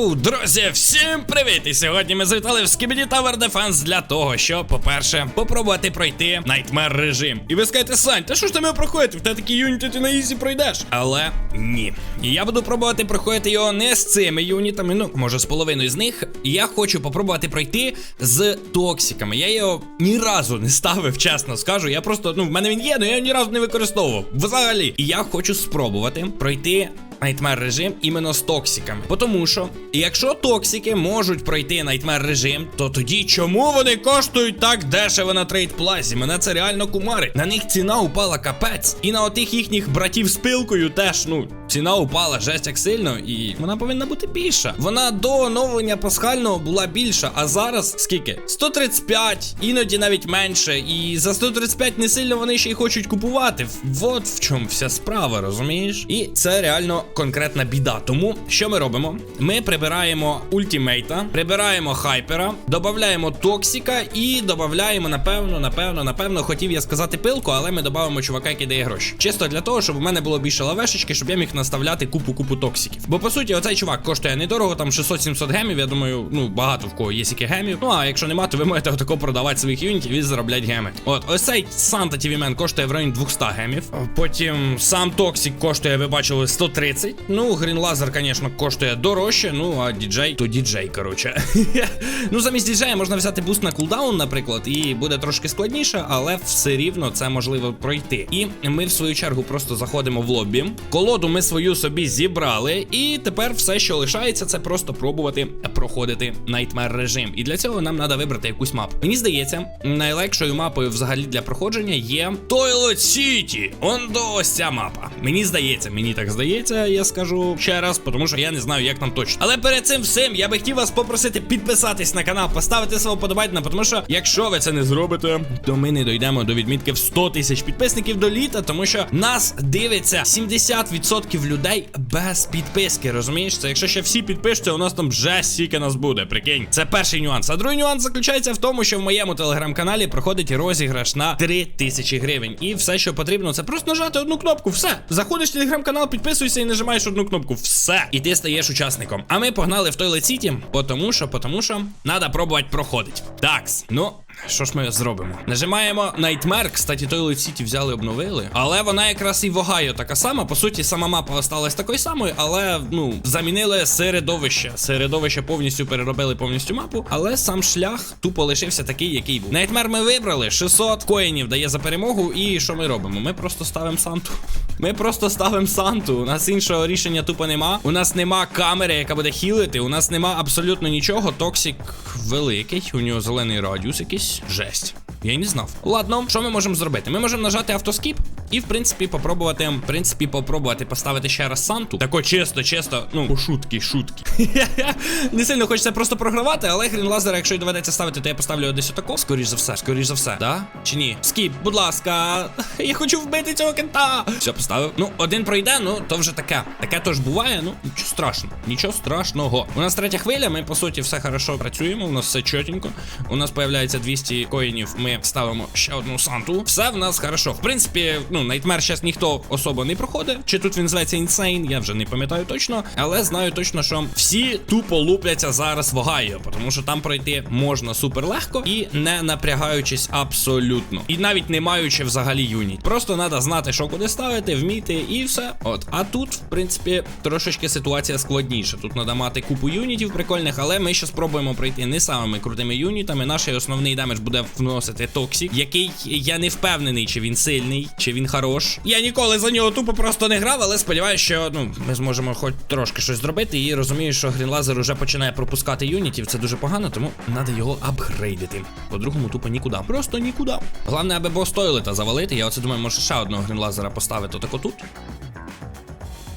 Йоу, друзі, всім привіт! І сьогодні ми завітали в Skibidi Tower Defense для того, щоб, по-перше, попробувати пройти Nightmare режим. І ви скажете, Сань, та що ж ти його проходити? В тебе такі юніти ти на ізі пройдеш. Але ні. Я буду пробувати проходити його не з цими юнітами, ну, може, з половиною з них. Я хочу попробувати пройти з токсиками. Я його ні разу не ставив, чесно скажу. Я просто, ну, в мене він є, але я його ні разу не використовував. Взагалі. І я хочу спробувати пройти Nightmare режим іменно з токсиками. Тому що, якщо токсики можуть пройти Nightmare режим, то тоді чому вони коштують так дешево на трейд плазі? Мене це реально кумари. На них ціна упала капець. І на отих їхніх братів з пилкою теж, ну, ціна упала жесть як сильно, і вона повинна бути більша. Вона до оновлення пасхального була більша, а зараз скільки? 135, іноді навіть менше. І за 135 не сильно вони ще й хочуть купувати. Вот в чому вся справа, розумієш? І це реально конкретна біда. Тому що ми робимо? Ми прибираємо ультімейта, прибираємо хайпера, додаємо токсика і додаємо, напевно, напевно, напевно, хотів я сказати пилку, але ми додамо чувака, який дає гроші. Чисто для того, щоб у мене було більше лавешечки, щоб я міг наставляти купу-купу токсиків. Бо по суті, оцей чувак коштує недорого, там 600-700 гемів. Я думаю, ну багато в кого є сіки гемів. Ну а якщо нема, то ви можете отако продавати своїх юнітів і заробляти геми. От, ось цей Санта Man коштує в районі 200 гемів. Потім сам Токсик коштує, ви бачили, 130. Ну, Грін Лазер, звісно, коштує дорожче. Ну, а діджей, то діджей, коротше. ну, замість діджея можна взяти буст на кулдаун, наприклад, і буде трошки складніше, але все рівно це можливо пройти. І ми, в свою чергу, просто заходимо в лобі. Колоду ми свою собі зібрали, і тепер все, що лишається, це просто пробувати проходити Nightmare режим. І для цього нам треба вибрати якусь мапу. Мені здається, найлегшою мапою взагалі для проходження є Toilet City. Он до ось ця мапа. Мені здається, мені так здається, я скажу ще раз, тому що я не знаю, як там точно. Але перед цим всім я би хотів вас попросити підписатись на канал, поставити свого подобайна, тому що якщо ви це не зробите, то ми не дійдемо до відмітки в 100 тисяч підписників до літа, тому що нас дивиться 70% людей без підписки. Розумієш? Це якщо ще всі підпишуться, у нас там вже стільки нас буде. Прикинь, це перший нюанс. А другий нюанс заключається в тому, що в моєму телеграм-каналі проходить розіграш на 3 тисячі гривень. І все, що потрібно, це просто нажати одну кнопку. Все. Заходиш в телеграм-канал, підписуйся і нажимаєш одну кнопку. Все. І ти стаєш учасником. А ми погнали в той Сіті, тому що, тому що, треба пробувати проходити. Такс. Ну. Що ж ми зробимо? Нажимаємо Nightmare, кстати, той City взяли, обновили. Але вона якраз і в Огайо така сама. По суті, сама мапа осталась такою самою, але ну замінили середовище. Середовище повністю переробили повністю мапу. Але сам шлях тупо лишився такий, який був. Nightmare ми вибрали. 600 коїнів дає за перемогу. І що ми робимо? Ми просто ставимо Санту. Ми просто ставимо Санту. У нас іншого рішення тупо нема. У нас нема камери, яка буде хілити. У нас нема абсолютно нічого. Токсик великий. У нього зелений радіус якийсь. Жесть. Я не знав. Ладно, що ми можемо зробити? Ми можемо нажати автоскіп і, в принципі, попробувати, в принципі, попробувати поставити ще раз Санту. Тако чисто, чисто, ну, по шутки, шутки. не сильно хочеться просто програвати, але грін лазер, якщо й доведеться ставити, то я поставлю десь отако. Скоріш за все, скоріш за все. Да? Чи ні? Скіп, будь ласка. Я хочу вбити цього кента. Все, поставив. Ну, один пройде, ну то вже таке. Таке теж буває, ну нічого страшного. Нічого страшного. У нас третя хвиля, ми по суті все хорошо працюємо. У нас все чотенько. У нас появляється 200 коїнів. Ми ставимо ще одну санту. Все в нас хорошо. В принципі, ну, Nightmare зараз ніхто особо не проходить. Чи тут він зветься Insane, я вже не пам'ятаю точно. Але знаю точно, що всі тупо лупляться зараз в Огайо, тому що там пройти можна супер легко і не напрягаючись абсолютно. І навіть не маючи взагалі юніт. Просто треба знати, що куди ставити, вміти, і все. От. А тут, в принципі, трошечки ситуація складніша. Тут треба мати купу юнітів прикольних, але ми ще спробуємо пройти не самими крутими юнітами. Наш основний демедж буде вносити Токсік, який я не впевнений, чи він сильний, чи він хорош. Я ніколи за нього тупо просто не грав, але сподіваюся, що ну ми зможемо хоч трошки щось зробити. І розумію, що Грінлазер уже починає пропускати юнітів. Це дуже погано, тому треба його апгрейдити. По-другому, тупо нікуди. Просто нікуди. Головне, аби бос та завалити. Я оце думаю, може ще одного грінлазера поставити отако тут.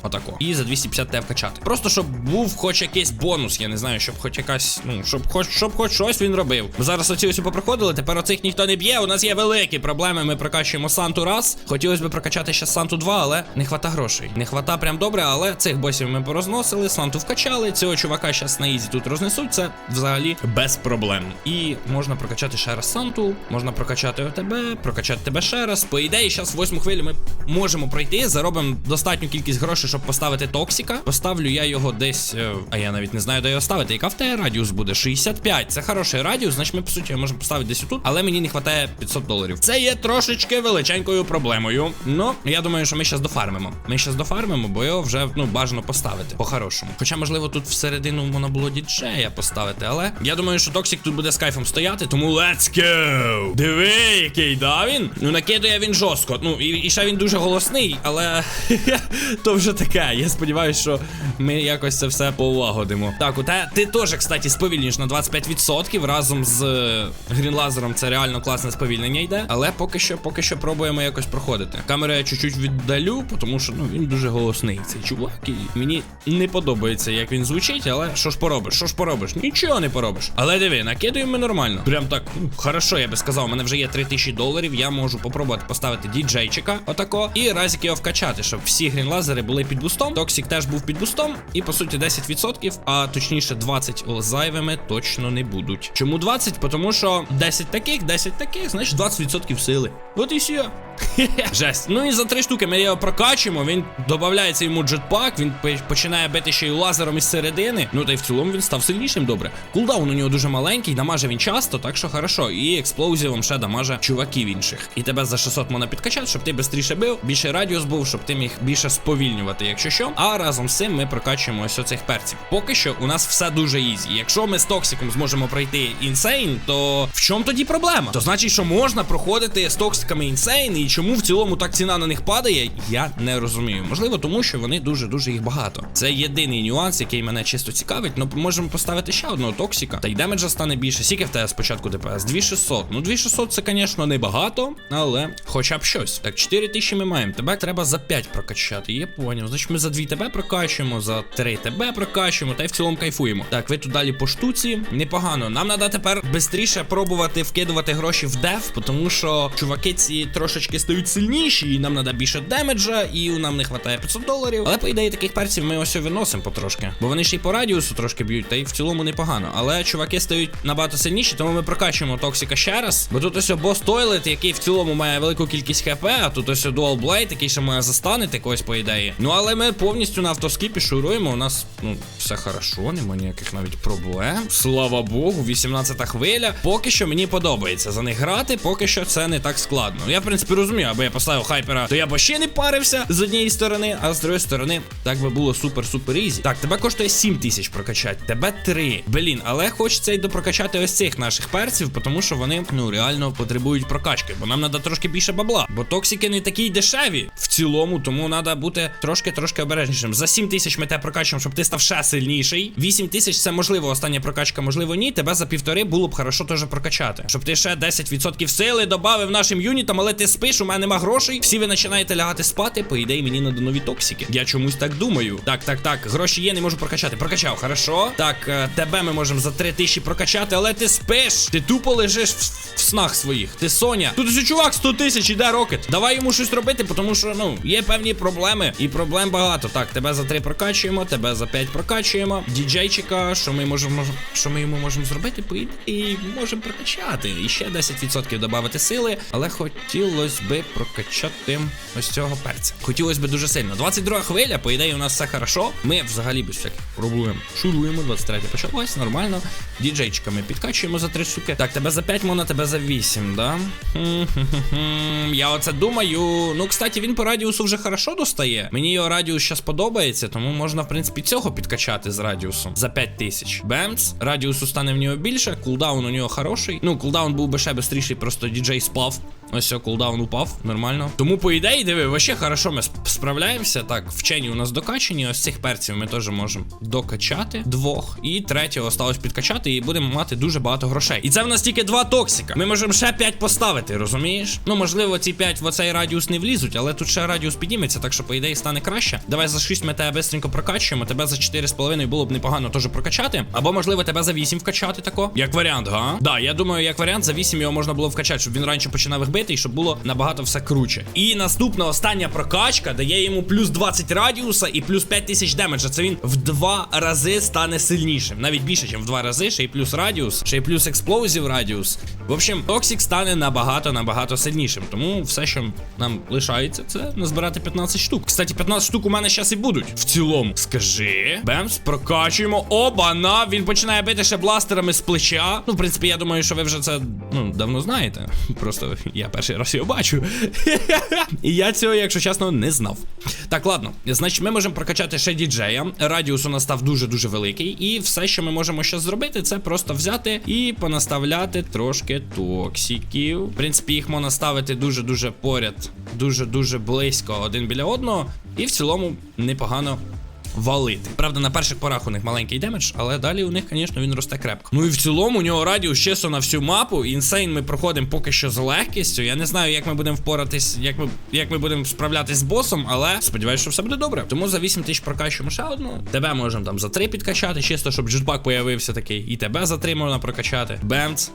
Отако. І за 250 те вкачати. Просто щоб був хоч якийсь бонус, я не знаю, щоб хоч якась, ну, щоб хоч щоб хоч щось він робив. Зараз оці ось попроходили, тепер оцих ніхто не б'є. У нас є великі проблеми. Ми прокачуємо Санту раз. Хотілося б прокачати ще Санту 2, але не хвата грошей. Не хвата прям добре, але цих босів ми порозносили, Санту вкачали. Цього чувака зараз на ізі тут рознесуть. Це взагалі без проблем. І можна прокачати ще раз Санту, можна прокачати ОТБ, прокачати тебе ще раз. По ідеї, зараз восьму хвилю ми можемо пройти, заробимо достатню кількість грошей щоб поставити токсика. Поставлю я його десь. е, А я навіть не знаю, де його ставити. Яка в тебе радіус буде? 65. Це хороший радіус, значить ми по суті можемо поставити десь тут, але мені не вистачає 500 доларів. Це є трошечки величенькою проблемою. Ну, я думаю, що ми зараз дофармимо. Ми зараз дофармимо, бо його вже ну бажано поставити по-хорошому. Хоча, можливо, тут всередину можна було діджея поставити, але я думаю, що Токсик тут буде з кайфом стояти, тому let's go! Диви, який да він. Ну накидує він жорстко. Ну і, і ще він дуже голосний, але то вже таке. Я сподіваюся, що ми якось це все полагодимо. Так, у ти теж, кстати, сповільнюєш на 25% разом з грінлазером. Це реально класне сповільнення йде. Але поки що, поки що пробуємо якось проходити. Камеру я чуть-чуть віддалю, тому що ну він дуже голосний. Цей чувак. І мені не подобається, як він звучить, але що ж поробиш? Що ж поробиш? Нічого не поробиш. Але диви, накидуємо ми нормально. Прям так, ну, хорошо, я би сказав. У мене вже є 3000 доларів. Я можу попробувати поставити діджейчика, отако, і разик його вкачати, щоб всі грінлазери були під бустом. Токсик теж був під бустом, і по суті 10%, а точніше 20 зайвими точно не будуть. Чому 20? Тому що 10 таких, 10 таких, значить 20% сили. От і все. Жесть. Ну і за три штуки ми його прокачуємо. Він додається йому джетпак, він починає бити ще й лазером із середини. Ну та й в цілому він став сильнішим добре. Кулдаун у нього дуже маленький, дамаже він часто, так що хорошо. І експлозивом ще дамаже чуваків інших. І тебе за 600 можна підкачати, щоб ти швидше бив, більше радіус був, щоб ти міг більше сповільнювати, якщо що. А разом з цим ми прокачуємо ось оцих перців. Поки що у нас все дуже ізі. Якщо ми з токсиком зможемо пройти інсейн, то в чому тоді проблема? То значить, що можна проходити з токсиками інсейн, і чому в цілому так ціна на них падає, я не розумію. Можливо, тому що вони дуже-дуже їх багато. Це єдиний нюанс, який мене чисто цікавить. Ну, можемо поставити ще одного токсика. Та й демеджа стане більше. Скільки в тебе спочатку ДПС? 2600. Ну, 2600 це, звісно, не багато, але хоча б щось. Так, 4000 ми маємо. Тебе треба за 5 прокачати. Я поняв. Значить, ми за 2 тебе прокачуємо, за 3 тебе прокачуємо, та й в цілому кайфуємо. Так, ви тут далі по штуці. Непогано. Нам треба тепер швидше пробувати вкидувати гроші в деф, тому що чуваки ці трошечки стають сильніші, і нам треба більше демеджа, і нам не вистачає 500 доларів. Але по ідеї таких перців ми ось виносимо потрошки. Бо вони ще й по радіусу трошки б'ють, та й в цілому непогано. Але чуваки стають набагато сильніші, тому ми прокачуємо Токсика ще раз. Бо тут ось бос Тойлет, який в цілому має велику кількість хп, а тут ось Dual Blade, який ще має застанити когось по ідеї. Ну але ми повністю на автоскіпі шуруємо. У нас ну все хорошо, нема ніяких навіть проблем. Слава Богу, 18-та хвиля. Поки що мені подобається за них грати, поки що це не так складно. Я, в принципі, розумію, аби я поставив хайпера, то я б ще не парився з однієї сторони, а з другої сторони, так би було супер-супер ізі. Так, тебе коштує 7 тисяч прокачати, тебе 3. Блін, але хочеться й допрокачати ось цих наших перців, тому що вони ну реально потребують прокачки, бо нам треба трошки більше бабла. Бо токсики не такі дешеві в цілому, тому треба бути трошки-трошки обережнішим. За 7 тисяч ми тебе прокачуємо, щоб ти став ще сильніший. 8 тисяч це можливо остання прокачка, можливо, ні. Тебе за півтори було б хорошо теж прокачати. Щоб ти ще 10% сили додав нашим юнітам, але ти спиш, у мене нема грошей. Всі ви починаєте лягати спати. По ідеї, мені надо нові токсики. Я чомусь так думаю. Так, так, так. Гроші є, не можу прокачати. Прокачав, хорошо. Так, е, тебе ми можемо за 3 тисячі прокачати, але ти спиш. Ти тупо лежиш в, в снах своїх. Ти Соня. Тут чувак 100 тисяч іде рокет. Давай йому щось робити, тому що ну є певні проблеми. І проблем багато. Так, тебе за 3 прокачуємо, тебе за 5 прокачуємо. Діджейчика, що ми можемо, що ми йому можемо зробити, по ідеї можемо прокачати. І ще 10% додати сили, але хотілося би прокачати ось цього перця. Хотілося б дуже сильно. 22 хвиля, по ідеї, у нас все хорошо. Ми взагалі без всяких проблем шуруємо. 23 почалось, нормально. Діджейчика ми підкачуємо за 3 штуки. Так, тебе за 5 можна, тебе за 8, да? Я оце думаю. Ну, кстати, він по радіусу вже хорошо достає. Мені його радіус зараз подобається, тому можна, в принципі, цього підкачати з радіусом за 5 тисяч. Бемц. Радіусу стане в нього більше, кулдаун у нього хороший. Ну, кулдаун був би ще бистріший, просто діджей спав. Ось все, кулдаун упав, нормально. Тому, по ідеї, диви, вообще хорошо ми справляємося. Так, вчені у нас докачані. Ось цих перців ми теж можемо докачати двох. І третього осталось підкачати, і будемо мати дуже багато грошей. І це в нас тільки два токсика. Ми можемо ще 5 поставити, розумієш? Ну, можливо, ці 5 в оцей радіус не влізуть, але тут ще радіус підніметься, так що, по ідеї, стане краще. Давай за 6 ми тебе бистренько прокачуємо. Тебе за 4,5 було б непогано теж прокачати. Або, можливо, тебе за 8 вкачати тако. Як варіант, га? Да, я думаю, як варіант, за 8 його можна було вкачати, щоб він раніше починав їх бити. Робити, і щоб було набагато все круче. І наступна остання прокачка дає йому плюс 20 радіуса і плюс 5000 демеджа. Це він в два рази стане сильнішим. Навіть більше, ніж в два рази, ще й плюс радіус, ще й плюс експлозів радіус. В общем, Токсік стане набагато набагато сильнішим. Тому все, що нам лишається, це назбирати 15 штук. Кстати, 15 штук у мене зараз і будуть. В цілому, скажи. Бемс, прокачуємо. Оба-на! Він починає бити ще бластерами з плеча. Ну, в принципі, я думаю, що ви вже це ну давно знаєте. Просто я перший раз його бачу. І я цього, якщо чесно, не знав. Так, ладно. Значить, ми можемо прокачати ще діджея. Радіус у нас став дуже-дуже великий. І все, що ми можемо ще зробити, це просто взяти і понаставляти трошки токсиків. В принципі, їх можна ставити дуже-дуже поряд, дуже-дуже близько один біля одного. І в цілому непогано валити. Правда, на перших порах у них маленький демедж, але далі у них, звісно, він росте крепко. Ну і в цілому у нього радіус чисто на всю мапу. Інсейн ми проходимо поки що з легкістю. Я не знаю, як ми будемо впоратись, як ми як ми будемо справлятись з босом, але сподіваюся, що все буде добре. Тому за 8 тисяч прокачуємо ще одну. Тебе можемо там за 3 підкачати, чисто, щоб джетпак появився такий. І тебе за 3 можна прокачати. Бемц.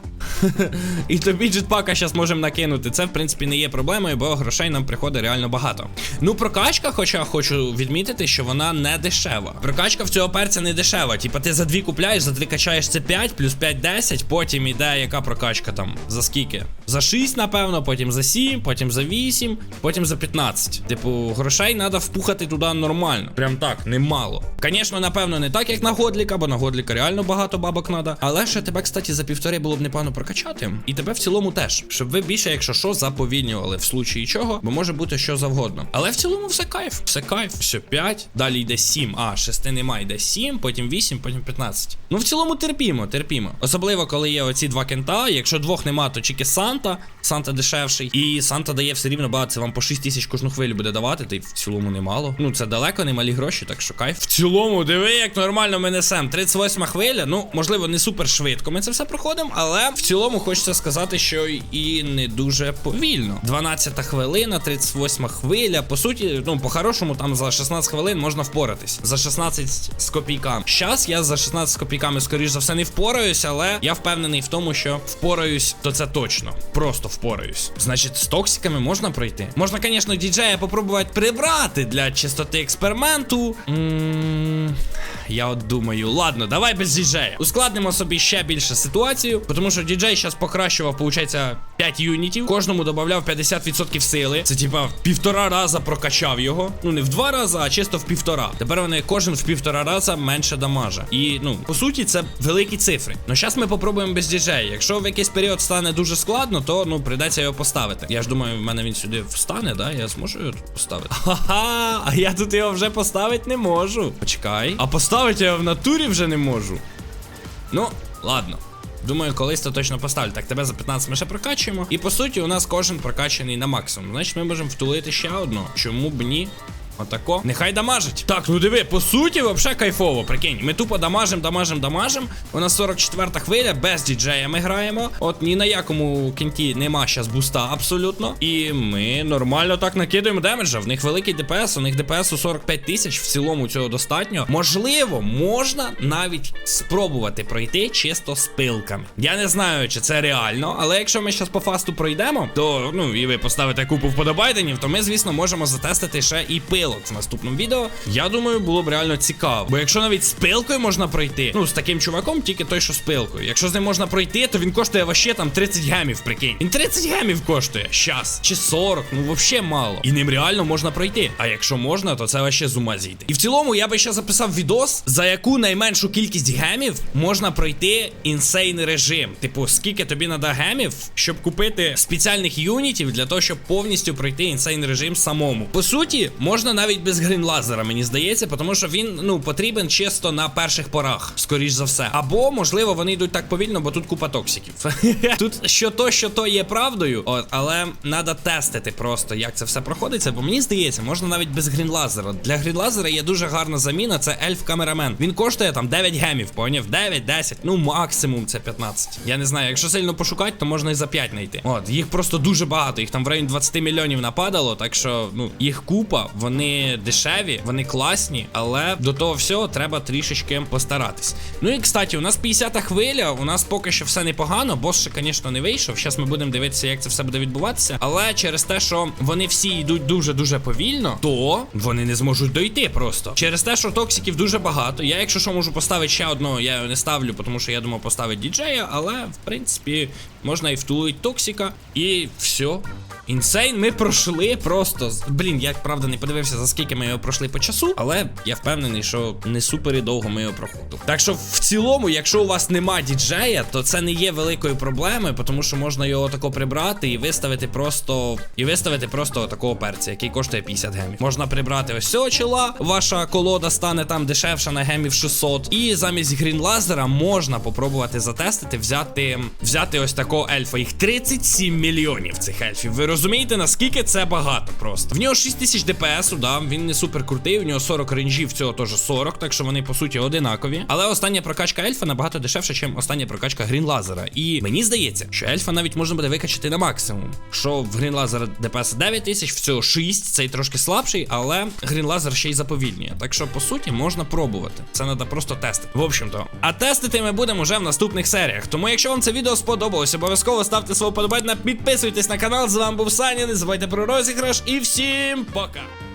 І тобі джетпака зараз можемо накинути. Це, в принципі, не є проблемою, бо грошей нам приходить реально багато. Ну, прокачка, хоча хочу відмітити, що вона не дешева. Прокачка в цього перця не дешева. Типа ти за дві купляєш, за дві качаєш це 5, плюс 5 10, потім іде яка прокачка там. За скільки? За 6, напевно, потім за 7, потім за 8, потім за 15. Типу, грошей треба впухати туди нормально. Прям так, немало. Звісно, напевно, не так, як на Годліка, бо на Годліка реально багато бабок треба. Але ще тебе, кстати, за півтори було б непогано прокачати. І тебе в цілому теж. Щоб ви більше, якщо що, заповільнювали в случаї чого, бо може бути що завгодно. Але в цілому все кайф. Все кайф. Все 5. Далі йде 7. А, 6 немає, йде 7, потім 8, потім 15. Ну в цілому терпімо, терпімо. Особливо, коли є оці два кента. Якщо двох нема, то тільки Санта. Санта дешевший. І Санта дає все рівно багато. Це вам по 6 тисяч кожну хвилю буде давати. Та й в цілому немало. Ну це далеко не малі гроші, так що кайф. В цілому, диви, як нормально ми несемо. 38 хвиля. Ну, можливо, не супер швидко. Ми це все проходимо, але в цілому хочеться сказати, що і не дуже повільно. 12 хвилина, 38 хвиля. По суті, ну, по-хорошому, там за 16 хвилин можна впоратись. За 16 з копійками. Щас я за 16 з копійками, скоріш за все, не впораюсь, але я впевнений в тому, що впораюсь, то це точно. Просто впораюсь. Значить, з токсиками можна пройти. Можна, звісно, діджея попробувати прибрати для чистоти експерименту. М, Я от думаю, ладно, давай без діджея. Ускладнимо собі ще більше ситуацію, тому що діджей зараз покращував, виходить, 5 юнітів. Кожному додавав 50% сили. Це типа в півтора раза прокачав його. Ну не в два рази, а чисто в півтора. Тепер вони кожен в півтора раза менше дамажа. І ну, по суті, це великі цифри. Ну зараз ми попробуємо без діджея. Якщо в якийсь період стане дуже складно, то ну прийдеться його поставити. Я ж думаю, в мене він сюди встане, да? Я зможу його поставити. Ха-ха, а я тут його вже поставити не можу. Почекай. А поставити я в натурі вже не можу. Ну, ладно. Думаю, колись то точно поставлю. Так, тебе за 15 ми ще прокачуємо. І по суті, у нас кожен прокачаний на максимум. Значить, ми можемо втулити ще одну. Чому б ні? Отако. Нехай дамажить. Так, ну диви, по суті, вообще кайфово. Прикинь, ми тупо дамажим, дамажим, дамажим. У нас 44 хвиля, без діджея ми граємо. От ні на якому кінті нема щас буста абсолютно. І ми нормально так накидуємо демеджа. В них великий ДПС, у них ДПС у 45 тисяч. В цілому цього достатньо. Можливо, можна навіть спробувати пройти чисто з пилками. Я не знаю, чи це реально, але якщо ми зараз по фасту пройдемо, то ну і ви поставите купу вподобайденів, то ми, звісно, можемо затестити ще і пилок в наступному відео. Я думаю, було б реально цікаво. Бо якщо навіть з пилкою можна пройти, ну з таким чуваком, тільки той, що з пилкою. Якщо з ним можна пройти, то він коштує вообще там 30 гемів, прикинь. Він 30 гемів коштує. Щас. Чи 40, ну вообще мало. І ним реально можна пройти. А якщо можна, то це вообще з ума зійти. І в цілому я би ще записав відос, за яку найменшу кількість гемів можна пройти інсейн режим. Типу, скільки тобі треба гемів, щоб купити спеціальних юнітів для того, щоб повністю пройти інсейн режим самому. По суті, можна навіть без грінлазера, мені здається, тому що він ну потрібен чисто на перших порах, скоріш за все. Або, можливо, вони йдуть так повільно, бо тут купа токсиків. Тут що то, що то є правдою, от, але треба тестити просто, як це все проходиться. Бо мені здається, можна навіть без грінлазера. Для грінлазера є дуже гарна заміна. Це ельф камерамен. Він коштує там 9 гемів, поняв? 9, 10, ну максимум це 15. Я не знаю, якщо сильно пошукати, то можна і за 5 знайти. От, їх просто дуже багато. Їх там в районі 20 мільйонів нападало, так що ну їх купа, вони дешеві, вони класні, але до того всього треба трішечки постаратись. Ну і кстати, у нас 50-та хвиля, у нас поки що все непогано. Бос ще, звісно, не вийшов. Зараз ми будемо дивитися, як це все буде відбуватися. Але через те, що вони всі йдуть дуже-дуже повільно, то вони не зможуть дойти просто. Через те, що токсиків дуже багато. Я, якщо що, можу поставити ще одного, я його не ставлю, тому що я думав поставити діджея, але в принципі можна і втулити токсика, і все. Інсейн ми пройшли просто. Блін, я правда не подивився, за скільки ми його пройшли по часу, але я впевнений, що не супер і довго ми його проходили. Так що в цілому, якщо у вас нема діджея, то це не є великою проблемою, тому що можна його тако прибрати і виставити просто. І виставити просто такого перця, який коштує 50 гемів. Можна прибрати ось цього чола, ваша колода стане там дешевша на гемів 600. І замість грінлазера можна попробувати затестити, взяти, взяти ось такого ельфа. Їх 37 мільйонів цих ельфів. Ви розумієте, наскільки це багато просто. В нього 6000 ДПС, да, він не супер крутий, у нього 40 ренджів, цього теж 40, так що вони по суті одинакові. Але остання прокачка ельфа набагато дешевша, ніж остання прокачка грінлазера. І мені здається, що ельфа навіть можна буде викачати на максимум. Що в грінлазера ДПС 9000, в цього 6, цей трошки слабший, але грінлазер ще й заповільнює. Так що, по суті, можна пробувати. Це треба просто тестити. В общем-то, а тестити ми будемо вже в наступних серіях. Тому, якщо вам це відео сподобалось, обов'язково ставте свого подобайна, підписуйтесь на канал. З вами був Саня. Не забувайте про розіграш і всім пока!